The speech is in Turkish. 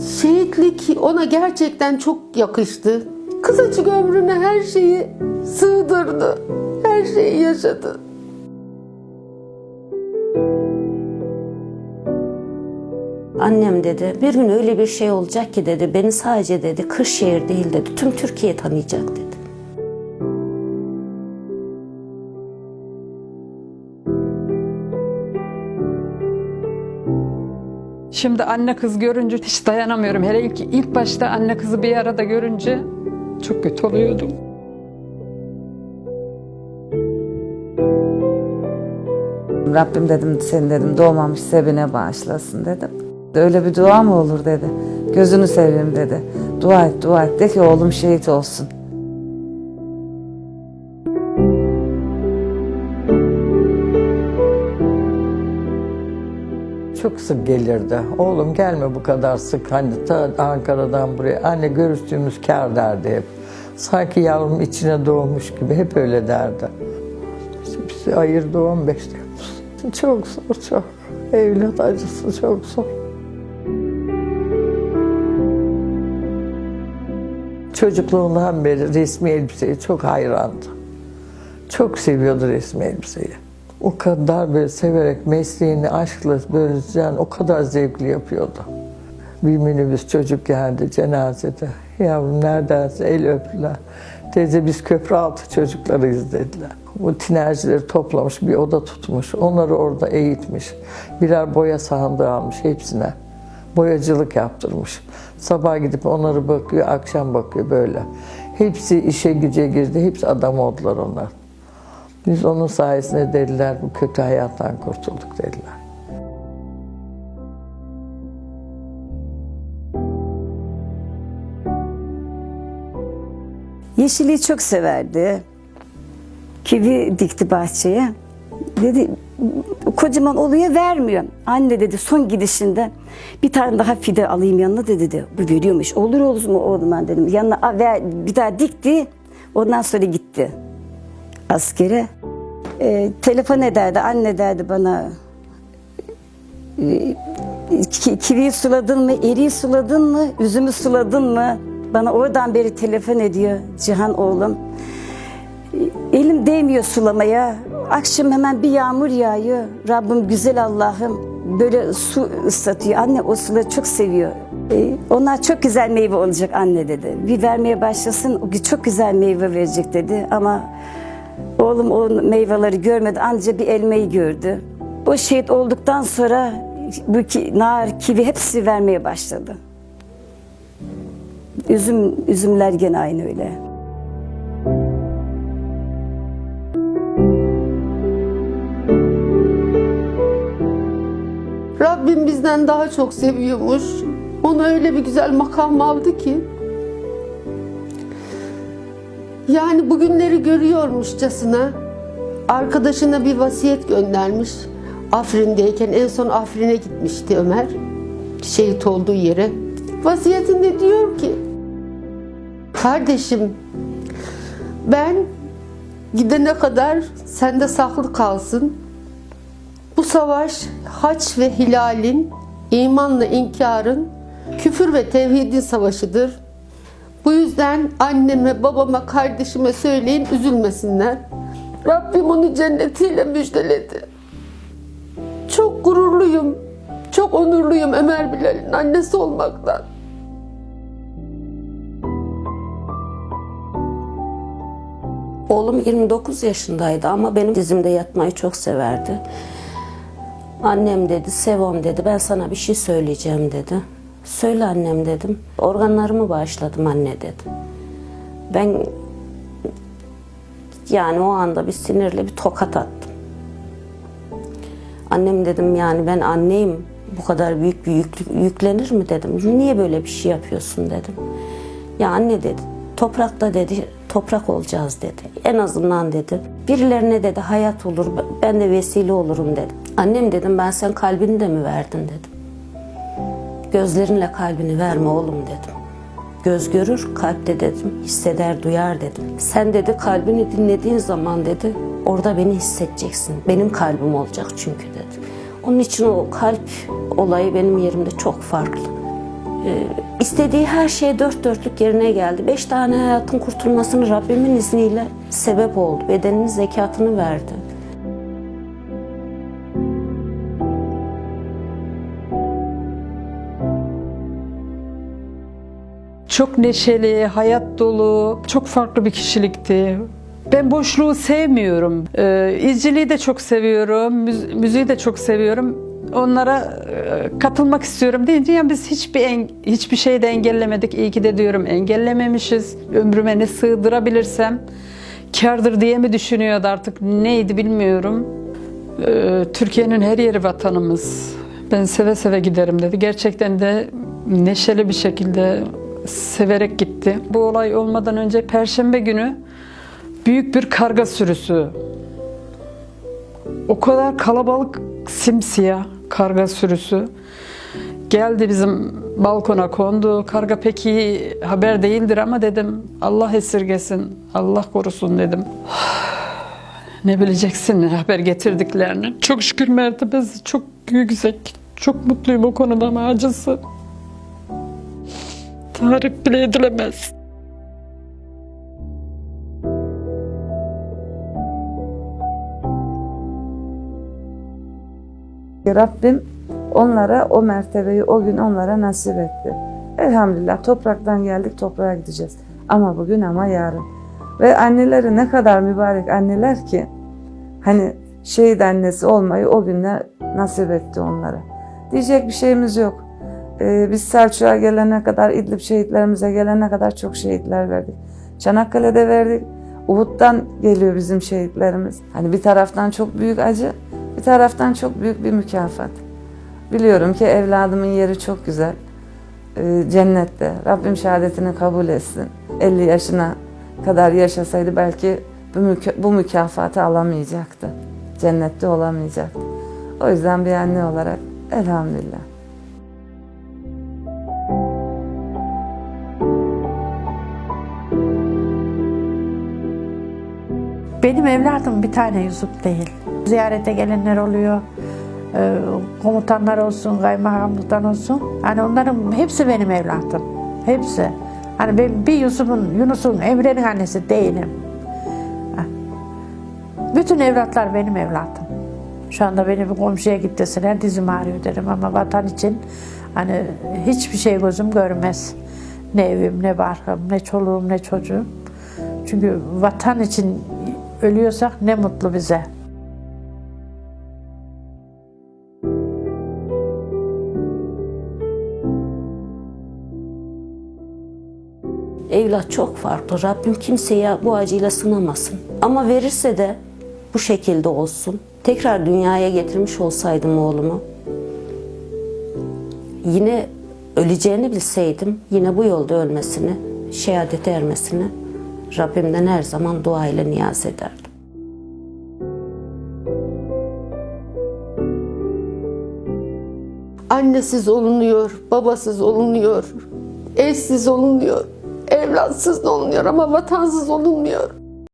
Şehitlik ona gerçekten çok yakıştı. Kısacık ömrüne her şeyi sığdırdı. Her şeyi yaşadı. Annem dedi bir gün öyle bir şey olacak ki dedi beni sadece dedi Kırşehir değil dedi tüm Türkiye tanıyacak dedi. Şimdi anne kız görünce hiç dayanamıyorum. Hele ilk, ilk başta anne kızı bir arada görünce çok kötü oluyordum. Rabbim dedim seni dedim doğmamış sebine bağışlasın dedim. Öyle bir dua mı olur dedi. Gözünü seveyim dedi. Dua et dua et de ki oğlum şehit olsun. Çok sık gelirdi. Oğlum gelme bu kadar sık. Hani ta Ankara'dan buraya. Anne görüştüğümüz kar derdi hep. Sanki yavrum içine doğmuş gibi hep öyle derdi. İşte bizi ayırdı 15 Temmuz. Çok zor çok. Evlat acısı çok zor. Çocukluğundan beri resmi elbiseye çok hayrandı. Çok seviyordu resmi elbiseyi. O kadar böyle severek mesleğini aşkla böyle yani o kadar zevkli yapıyordu. Bir minibüs çocuk geldi cenazede. Yavrum neredense el öptüler. Teyze biz köprü altı çocuklarıyız dediler. O tinercileri toplamış bir oda tutmuş. Onları orada eğitmiş. Birer boya sahandığı almış hepsine. Boyacılık yaptırmış. Sabah gidip onları bakıyor, akşam bakıyor böyle. Hepsi işe güce girdi. Hepsi adam oldular onlar. Biz onun sayesinde dediler bu kötü hayattan kurtulduk dediler. Yeşiliği çok severdi. Kivi dikti bahçeye. Dedi kocaman oluyor vermiyor. Anne dedi son gidişinde bir tane daha fide alayım yanına dedi. dedi. Bu veriyormuş. Olur olur mu oğlum ben dedim. Yanına "Aa, ver, bir daha dikti. Ondan sonra gitti askere. Ee, telefon ederdi. Anne derdi bana ki, kiviyi suladın mı, eriği suladın mı, üzümü suladın mı? Bana oradan beri telefon ediyor Cihan oğlum. Elim değmiyor sulamaya. Akşam hemen bir yağmur yağıyor. Rabbim güzel Allah'ım böyle su ıslatıyor. Anne o suları çok seviyor. Ee, onlar çok güzel meyve olacak anne dedi. Bir vermeye başlasın o çok güzel meyve verecek dedi. Ama oğlum o meyveleri görmedi. Anca bir elmayı gördü. O şehit olduktan sonra bu ki, nar, kivi hepsi vermeye başladı. Üzüm, üzümler gene aynı öyle. Rabbim bizden daha çok seviyormuş. Ona öyle bir güzel makam aldı ki. Yani bugünleri görüyormuşçasına arkadaşına bir vasiyet göndermiş. Afrin'deyken en son Afrin'e gitmişti Ömer. Şehit olduğu yere. Vasiyetinde diyor ki Kardeşim ben gidene kadar sende saklı kalsın. Bu savaş haç ve hilalin, imanla inkarın, küfür ve tevhidin savaşıdır. Bu yüzden anneme, babama, kardeşime söyleyin üzülmesinler. Rabbim onu cennetiyle müjdeledi. Çok gururluyum, çok onurluyum Ömer Bilal'in annesi olmaktan. Oğlum 29 yaşındaydı ama benim dizimde yatmayı çok severdi. Annem dedi, Sevom dedi, ben sana bir şey söyleyeceğim dedi. Söyle annem dedim. Organlarımı bağışladım anne dedi. Ben yani o anda bir sinirle bir tokat attım. Annem dedim yani ben anneyim bu kadar büyük bir yük, yüklenir mi dedim. Niye böyle bir şey yapıyorsun dedim. Ya anne dedi toprakta dedi toprak olacağız dedi. En azından dedi birilerine dedi hayat olur ben de vesile olurum dedi. Annem dedim ben sen kalbini de mi verdin dedim. Gözlerinle kalbini verme oğlum dedim. Göz görür, kalp de dedim, hisseder, duyar dedim. Sen dedi kalbini dinlediğin zaman dedi, orada beni hissedeceksin. Benim kalbim olacak çünkü dedi. Onun için o kalp olayı benim yerimde çok farklı. Ee, istediği her şey dört dörtlük yerine geldi. Beş tane hayatın kurtulmasını Rabbimin izniyle sebep oldu. Bedeninin zekatını verdi. Çok neşeli, hayat dolu, çok farklı bir kişilikti. Ben boşluğu sevmiyorum. Ee, izciliği de çok seviyorum, müz- müziği de çok seviyorum. Onlara e, katılmak istiyorum deyince ya biz hiçbir en- hiçbir şeyi de engellemedik. İyi ki de diyorum engellememişiz. Ömrüme ne sığdırabilirsem kârdır diye mi düşünüyordu artık neydi bilmiyorum. Ee, Türkiye'nin her yeri vatanımız. Ben seve seve giderim dedi. Gerçekten de neşeli bir şekilde severek gitti. Bu olay olmadan önce Perşembe günü büyük bir karga sürüsü. O kadar kalabalık simsiyah karga sürüsü geldi bizim balkona kondu. Karga pek iyi haber değildir ama dedim Allah esirgesin, Allah korusun dedim. Ne bileceksin ne haber getirdiklerini. Çok şükür mertebesi çok yüksek. Çok mutluyum o konuda ama acısı. Tarif bile edilemez. Rabbim onlara o mertebeyi o gün onlara nasip etti. Elhamdülillah topraktan geldik toprağa gideceğiz. Ama bugün ama yarın. Ve anneleri ne kadar mübarek anneler ki hani şehit annesi olmayı o günler nasip etti onlara. Diyecek bir şeyimiz yok. Ee, biz Selçuk'a gelene kadar, İdlib şehitlerimize gelene kadar çok şehitler verdik. Çanakkale'de verdik. Uhud'dan geliyor bizim şehitlerimiz. Hani bir taraftan çok büyük acı, bir taraftan çok büyük bir mükafat. Biliyorum ki evladımın yeri çok güzel. Ee, cennette. Rabbim şehadetini kabul etsin. 50 yaşına kadar yaşasaydı belki bu, müka- bu mükafatı alamayacaktı. Cennette olamayacaktı. O yüzden bir anne olarak elhamdülillah. Benim evladım bir tane Yusuf değil. Ziyarete gelenler oluyor. Ee, komutanlar olsun, kaymakamlıktan olsun. Hani onların hepsi benim evladım. Hepsi. Hani ben bir Yusuf'un, Yunus'un, Emre'nin annesi değilim. Bütün evlatlar benim evladım. Şu anda beni bir komşuya git deseler dizim ağrıyor derim ama vatan için hani hiçbir şey gözüm görmez. Ne evim, ne barkım, ne çoluğum, ne çocuğum. Çünkü vatan için ölüyorsak ne mutlu bize. Evlat çok farklı. Rabbim kimseyi bu acıyla sınamasın. Ama verirse de bu şekilde olsun. Tekrar dünyaya getirmiş olsaydım oğlumu. Yine öleceğini bilseydim yine bu yolda ölmesini, şehadete ermesini Rabbimden her zaman dua ile niyaz ederdim. Annesiz olunuyor, babasız olunuyor, eşsiz olunuyor, evlatsız olunuyor ama vatansız olunmuyor.